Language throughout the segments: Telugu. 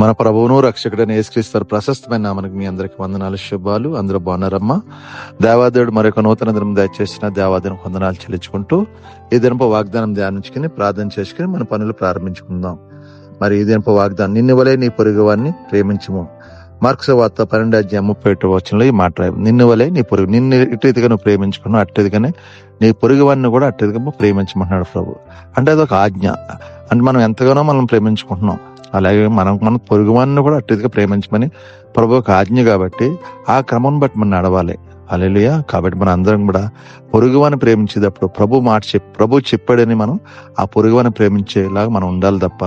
మన ప్రభువును రక్షకుడని యేసుక్రీస్తు ప్రశస్తమైన నామనికి మీ అందరికి వందనాలు శుభాలు. అందరూ బాగున్నారమ్మా. దేవాదేవుడు మరొక నూతన దినం దయచేసిన దేవాదినం వందనాలు చెల్లించుకుంటూ ఈ దినపు వాగ్దానం ధ్యానించుకుని ప్రార్థన చేసుకుని మన పనులు ప్రారంభించుకుందాం. మరి ఈ దినపు వాగ్దానం నిన్ను వలే నీ పొరుగు వారిని ప్రేమించము. మార్క్స్ వార్త పన్నెండు అధ్యాయం ముప్పై ఒకటి వచనంలో ఈ మాట నిన్ను వలే నీ పొరుగు నిన్ను ఇటుదిగా నువ్వు ప్రేమించుకున్నావు అట్టుదిగానే నీ పొరుగు వారిని కూడా అట్టుదిగా ప్రేమించమంటున్నాడు ప్రభు. అంటే అదొక ఆజ్ఞ. అంటే మనం ఎంతగానో మనం ప్రేమించుకుంటున్నాం. అలాగే మనం మన పొరుగువాన్ని కూడా అట్టుదిగా ప్రేమించమని ప్రభు ఒక ఆజ్ఞ కాబట్టి ఆ క్రమం బట్టి మనం నడవాలి. అలెలుయా కాబట్టి మన అందరం కూడా పొరుగువాన్ని ప్రేమించేటప్పుడు ప్రభు మాట చెప్పి ప్రభు చెప్పాడని మనం ఆ పొరుగువాన్ని ప్రేమించేలాగా మనం ఉండాలి తప్ప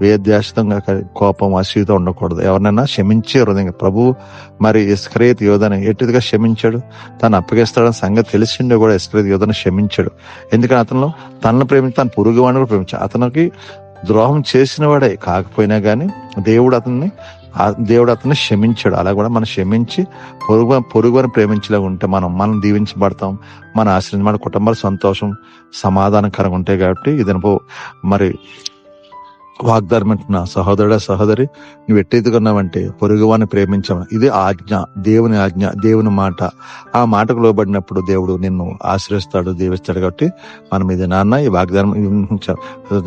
వేద్యాశితంగా కోపం అసూయత ఉండకూడదు. ఎవరినైనా క్షమించే హృదయం ప్రభు మరి ఇస్క్రేత్ యోధని ఎట్టిదిగా క్షమించాడు? తను అప్పగిస్తాడని సంగతి తెలిసిండే కూడా ఇస్క్రేత్ యోధను క్షమించాడు. ఎందుకంటే అతను తనను ప్రేమించి తన పొరుగువాడిని కూడా ప్రేమించాడు. అతనికి ద్రోహం చేసిన వాడే. కాకపోయినా కానీ దేవుడు అతన్ని దేవుడు అతన్ని క్షమించాడు. అలా కూడా మనం క్షమించి పొరుగు పొరుగుని ప్రేమించేలా ఉంటే మనం మనం దీవించబడతాం. మన ఆశ్రయం మన కుటుంబాల సంతోషం సమాధానకరంగా ఉంటాయి కాబట్టి ఇది మరి వాగ్దానం అంటున్నా సహోదరుడ సహోదరి నువ్వు ఎట్టెత్తుకున్నావంటే పొరుగువాన్ని ప్రేమించమని. ఇది ఆజ్ఞ దేవుని ఆజ్ఞ దేవుని మాట. ఆ మాటకు లోబడినప్పుడు దేవుడు నిన్ను ఆశ్రయిస్తాడు దీవిస్తాడు కాబట్టి మనం ఇది నాన్న ఈ వాగ్దానం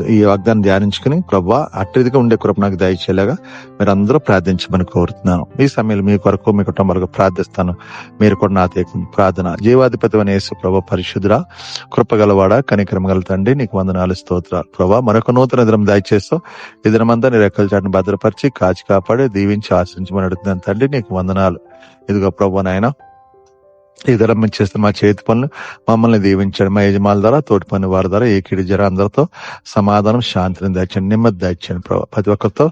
ఈ వాగ్దానం ధ్యానించుకుని ప్రభా అట్టేదిగా ఉండే కృప నాకు దయచేలాగా మీరు అందరూ ప్రార్థించమని కోరుతున్నాను. ఈ సమయంలో మీ కొరకు మీ కుటుంబాలకు ప్రార్థిస్తాను. మీరు కూడా నా ప్రార్థన. జీవాధిపతి అనేసి యేసు ప్రభా పరిశుద్ధురా కృపగలవాడ కనిక్రమ గల తండ్రి నీకు వందనాలు స్తోత్రాలు. ప్రభా మరొక నూతన దినం దయచేస్తూ ఈ దినమంతా నీ రెక్కల చాటును భద్రపరిచి కాచి కాపాడి దీవించి ఆశించమని అడుగుతున్నాను. తండ్రి నీకు వందనాలు. ఇదిగో ప్రభు నాయన ఈ మేము చేస్తే మా చేతి పనులు మమ్మల్ని దీవించండి. మా యజమానుల ద్వారా తోటి పని వారి ద్వారా ఏకీడి జర అందరితో సమాధానం శాంతిని దాచండి నెమ్మది దాచండి ప్రతి ఒక్కరితో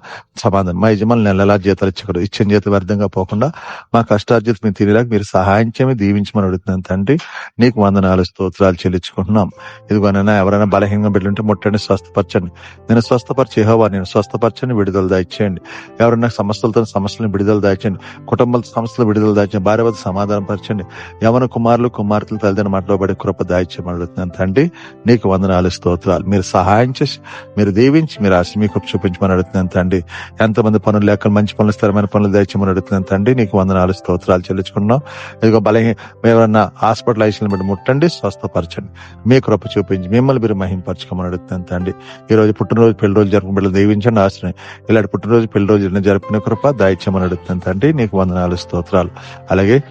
సమాధానం. మా యజమానులు నెలలా జీతాలు ఇచ్చకూడదు ఇచ్చిన జీతం వ్యర్థంగా పోకుండా మా కష్టార్జిత మీరు తినేలాగా మీరు సహాయం చేయమని దీవించమని అడుగుతున్నాను తండ్రి. నీకు వందనాలు స్తోత్రాలు చెల్లించుకుంటున్నాం. ఇదిగోనైనా ఎవరైనా బలహీనంగా బిడ్డలుంటే ముట్టండి స్వస్థపరచండి. నేను స్వస్థపరిచి యెహోవా నేను స్వస్థపరచండి విడుదల దాయిచేయండి ఎవరైనా సమస్యలతో సమస్యలను విడుదల దాచండి కుటుంబాల సమస్యలు విడుదల దాచండి భార్య వద్ద సమాధానం పరచండి యవన కుమారులు కుమార్తెలు తల్లిదండ్రులు మాట్లాడబడి కృప దాయిచ్యమని తండ్రి నీకు వందనాలు స్తోత్రాలు. మీరు సహాయం చేసి మీరు దీవించి మీరు ఆశ మీకు చూపించమని అడుగుతున్నాను తండ్రి. ఎంతమంది పనులు లేక మంచి పనులు స్థిరమైన పనులు దయచేయమని అడుగుతున్నాను తండ్రి. నీకు వందనాలు స్తోత్రాలు చెల్లించుకున్నాం ఇదిగో బలహీన ఎవరన్నా హాస్పిటల్ బట్టి ముట్టండి స్వస్థపరచండి. మీ కృప చూపించి మిమ్మల్ని మీరు మహింపరచుకోమని అడుగుతున్నాను తండ్రి. ఈ రోజు పుట్టినరోజు పెళ్ళి రోజు జరుపుకుని బిడ్డలు దీవించండి ఆశ్రయం. ఇలాంటి పుట్టినరోజు పెళ్ళి రోజు జరుపుకునే కృప దాయిచ్యమని అడుగుతున్నాను తండ్రి. నీకు వందనాలు స్తోత్రాలు. అలాగే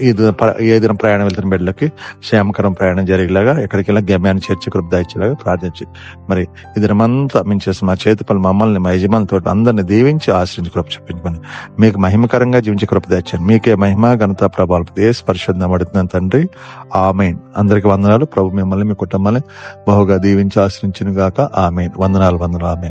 ఈ- దిన ఏ దినం ప్రయాణం వెళ్తున్న బిడ్డలకి క్షేమకరం ప్రయాణం జరిగేలాగా ఎక్కడికి వెళ్ళి గమ్యాన్ని చేర్చి కృప దాయిచ్చేలాగా ప్రార్థించి. మరి ఈ దినమంతా మేము చేసిన మా చేతి పనులు మమ్మల్ని మా యజమానులతో అందరిని దీవించి ఆశ్రయించి కృప చూపించమని. మీకు మహిమకరంగా జీవించి కృప దాచాను మీకే మహిమ ఘనత ప్రభావం దేశ పరిశుద్ధం అడుగుతున్నాను తండ్రి. ఆమెన్. అందరికి వందనాలు. ప్రభు మిమ్మల్ని మీ కుటుంబాన్ని బహుగా దీవించి ఆశ్రయించిన గాక. ఆమెన్. వందనాలు వందనాలు. ఆమె